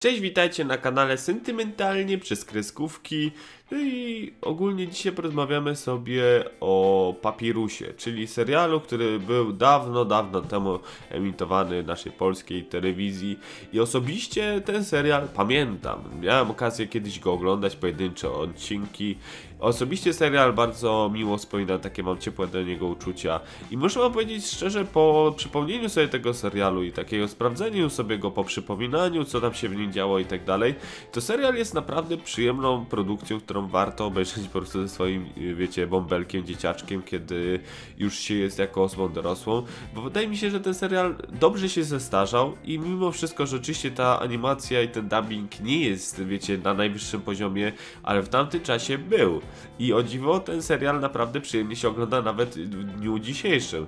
Cześć, witajcie na kanale Sentymentalnie przez Kreskówki. No i ogólnie dzisiaj porozmawiamy sobie o Papirusie, czyli serialu, który był dawno, dawno temu emitowany w naszej polskiej telewizji. I osobiście ten serial pamiętam. Miałem okazję kiedyś go oglądać, pojedyncze odcinki. Osobiście serial bardzo miło wspominam, takie mam ciepłe do niego uczucia. I muszę wam powiedzieć szczerze, po przypomnieniu sobie tego serialu i takiego sprawdzeniu sobie go po przypominaniu, co tam się w nim działo i tak dalej, to serial jest naprawdę przyjemną produkcją, którą warto obejrzeć po prostu ze swoim, y, wiecie, bąbelkiem, dzieciaczkiem, kiedy już się jest jako osobą dorosłą, bo wydaje mi się, że ten serial dobrze się zestarzał i mimo wszystko rzeczywiście ta animacja i ten dubbing nie jest, wiecie, na najwyższym poziomie, ale w tamtym czasie był. I o dziwo ten serial naprawdę przyjemnie się ogląda nawet w dniu dzisiejszym.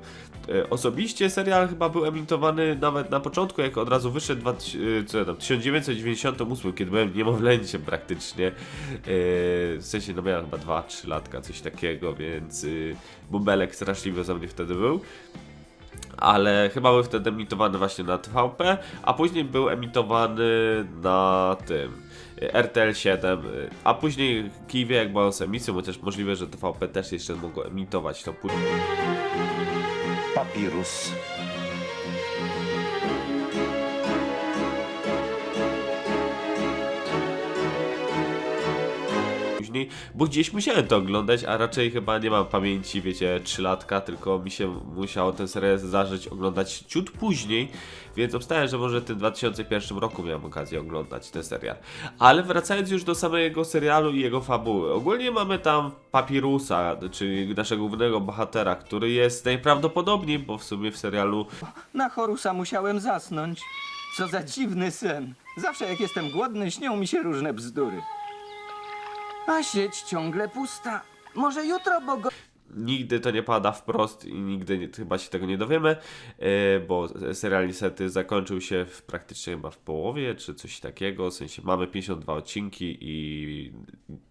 E, Osobiście serial chyba był emitowany nawet na początku, jak od razu wyszedł dwa, tyś- e, 1998, kiedy byłem niemowlęciem praktycznie. E, W sensie, no miałem chyba 2-3 latka, coś takiego, więc y, bubelek straszliwy za mnie wtedy był ale chyba był wtedy emitowany właśnie na TVP, a później był emitowany na tym y, RTL 7, y, a później w Kijowie jak była z emisją, chociaż możliwe, że TVP też jeszcze mogło emitować to później. Papirus. Później, bo gdzieś musiałem to oglądać, a raczej chyba nie mam pamięci, wiecie, 3 latka, tylko mi się musiało ten serial zdarzyć oglądać ciut później, więc obstawiam, że może w tym 2001 roku miałem okazję oglądać ten serial. Ale wracając już do samego serialu i jego fabuły, ogólnie mamy tam Papirusa, czyli naszego głównego bohatera, który jest najprawdopodobniej, bo w sumie w serialu Na Horusa musiałem zasnąć. Co za dziwny sen. Zawsze jak jestem głodny, śnią mi się różne bzdury. A sieć ciągle pusta. Może jutro, bo go... nigdy to nie pada wprost i nigdy nie, chyba się tego nie dowiemy, e, bo serial niestety zakończył się w, praktycznie chyba w połowie, czy coś takiego, w sensie mamy 52 odcinki i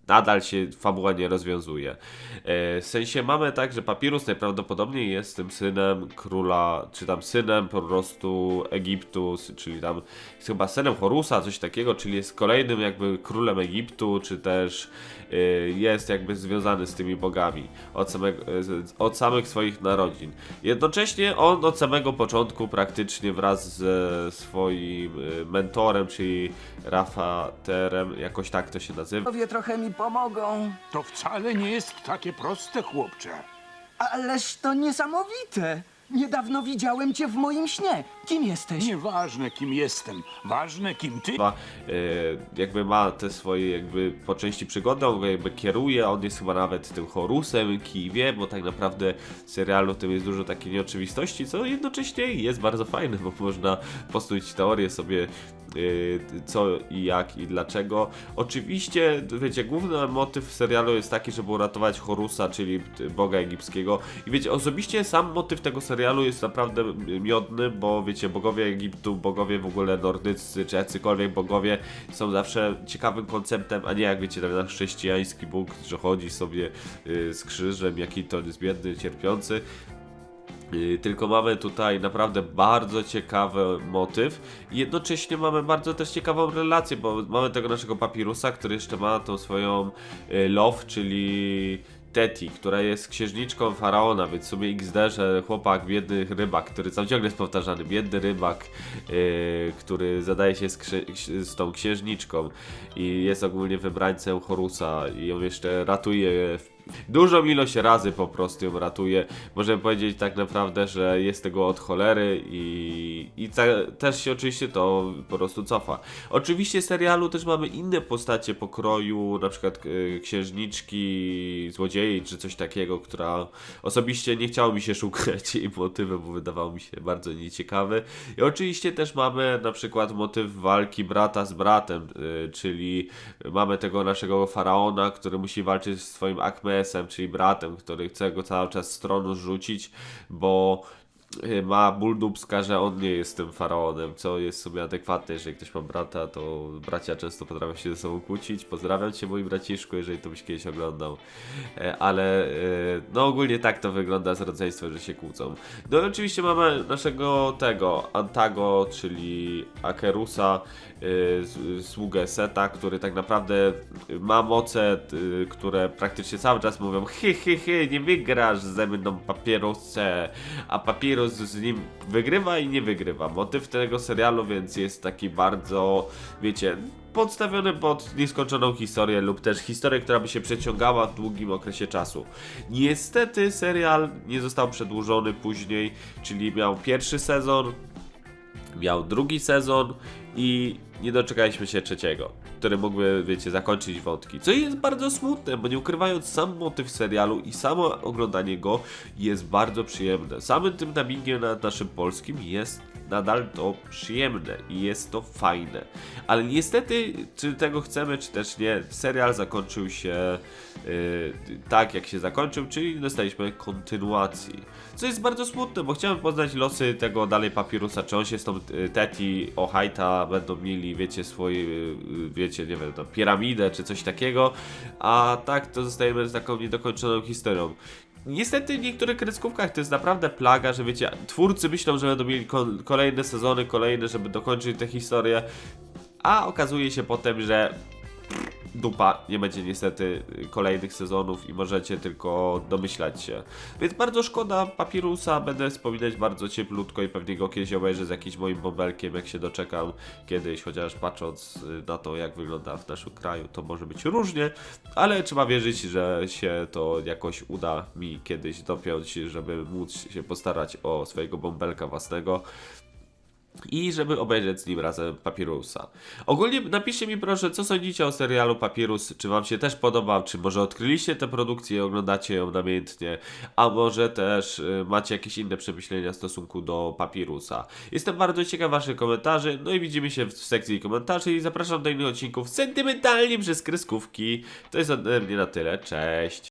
nadal się fabuła nie rozwiązuje. E, W sensie mamy tak, że Papirus najprawdopodobniej jest tym synem króla, czy tam synem po prostu Egiptu, czyli tam jest chyba synem Horusa, coś takiego, czyli jest kolejnym jakby królem Egiptu, czy też e, jest jakby związany z tymi bogami od, samego, z- od samych swoich narodzin. Jednocześnie on od samego początku praktycznie wraz ze swoim e, mentorem, czyli Rafaterem, jakoś tak to się nazywa, Powie trochę mi pomogą. To wcale nie jest takie proste, chłopcze. Ależ to niesamowite. Niedawno widziałem cię w moim śnie. Kim jesteś? Nieważne, kim jestem, ważne, kim ty. e, jakby ma te swoje jakby po części przygody, on go jakby kieruje, on jest chyba nawet tym Horusem, kij wie, bo tak naprawdę w serialu tym jest dużo takiej nieoczywistości, co jednocześnie jest bardzo fajne, bo można postuć teorię sobie y, co i jak i dlaczego. Oczywiście, wiecie, główny motyw w serialu jest taki, żeby uratować Horusa, czyli boga egipskiego. I wiecie, osobiście sam motyw tego serialu jest naprawdę miodny, bo wiecie, bogowie Egiptu, bogowie w ogóle nordyccy, czy jacykolwiek bogowie są zawsze ciekawym konceptem, a nie jak wiecie, nasz chrześcijański Bóg, że chodzi sobie y, z krzyżem, jaki to jest biedny, cierpiący. Yy, Tylko mamy tutaj naprawdę bardzo ciekawy motyw i jednocześnie mamy bardzo też ciekawą relację, bo mamy tego naszego papirusa, który jeszcze ma tą swoją yy, love, czyli Teti, która jest księżniczką faraona, więc w sumie XD, że chłopak, biedny rybak, który cały ciągle jest powtarzany, biedny rybak, yy, który zadaje się z, z tą księżniczką i jest ogólnie wybrańcem Horusa i ją jeszcze ratuje w Dużą ilość razy po prostu ją ratuje. Możemy powiedzieć tak naprawdę, że jest tego od cholery i, i te, też się oczywiście to po prostu cofa. Oczywiście w serialu też mamy inne postacie pokroju, na przykład e, księżniczki, złodziei czy coś takiego, która osobiście nie chciało mi się szukać jej motywu, bo wydawał mi się bardzo nieciekawy. I oczywiście też mamy na przykład motyw walki brata z bratem, e, czyli mamy tego naszego faraona, który musi walczyć z swoim Czyli bratem, który chce go cały czas z tronu zrzucić, bo ma ból dubska, że on nie jest tym faraonem, co jest sobie adekwatne. Jeżeli ktoś ma brata, to bracia często potrafią się ze sobą kłócić. Pozdrawiam cię, mój braciszku, jeżeli to byś kiedyś oglądał. E, Ale e, no ogólnie tak to wygląda z rodzeństwem, że się kłócą. No i oczywiście mamy naszego tego Antago, czyli Akerusa, s- sługę Seta, który tak naprawdę ma moce, które praktycznie cały czas mówią hy, hy, hy, nie wygrasz ze mną papierosce, a papieros z nim wygrywa i nie wygrywa. Motyw tego serialu więc jest taki bardzo, wiecie, podstawiony pod nieskończoną historię lub też historię, która by się przeciągała w długim okresie czasu. Niestety serial nie został przedłużony później, czyli miał pierwszy sezon, miał drugi sezon i nie doczekaliśmy się trzeciego, który mógłby, wiecie, zakończyć wątki. Co jest bardzo smutne, bo nie ukrywając, sam motyw serialu i samo oglądanie go jest bardzo przyjemne. Samym tym dubbingiem na naszym polskim jest nadal to przyjemne i jest to fajne. Ale niestety, czy tego chcemy, czy też nie, serial zakończył się yy, tak, jak się zakończył, czyli dostaliśmy kontynuacji. Co jest bardzo smutne, bo chciałem poznać losy tego dalej papirusa, czy on się z tą y, Teti Ohajta będą mieli, wiecie, swoje, y, wiecie, nie wiem, tam piramidę, czy coś takiego, a tak to zostajemy z taką niedokończoną historią. Niestety w niektórych kreskówkach to jest naprawdę plaga, że wiecie, twórcy myślą, że będą mieli ko- kolejne sezony, kolejne, żeby dokończyć tę historię, a okazuje się potem, że dupa, nie będzie niestety kolejnych sezonów i możecie tylko domyślać się. Więc bardzo szkoda Papirusa, będę wspominać bardzo cieplutko i pewnie go kiedyś obejrzę z jakimś moim bąbelkiem, jak się doczekam kiedyś, chociaż patrząc na to, jak wygląda w naszym kraju, to może być różnie, ale trzeba wierzyć, że się to jakoś uda mi kiedyś dopiąć, żeby móc się postarać o swojego bąbelka własnego i żeby obejrzeć z nim razem Papirusa. Ogólnie napiszcie mi proszę, co sądzicie o serialu Papirus, czy wam się też podoba, czy może odkryliście tę produkcję i oglądacie ją namiętnie, a może też y, macie jakieś inne przemyślenia w stosunku do Papirusa. Jestem bardzo ciekaw waszych komentarzy, no i widzimy się w sekcji komentarzy i zapraszam do innych odcinków sentymentalnie przez kreskówki. To jest ode mnie na tyle, cześć!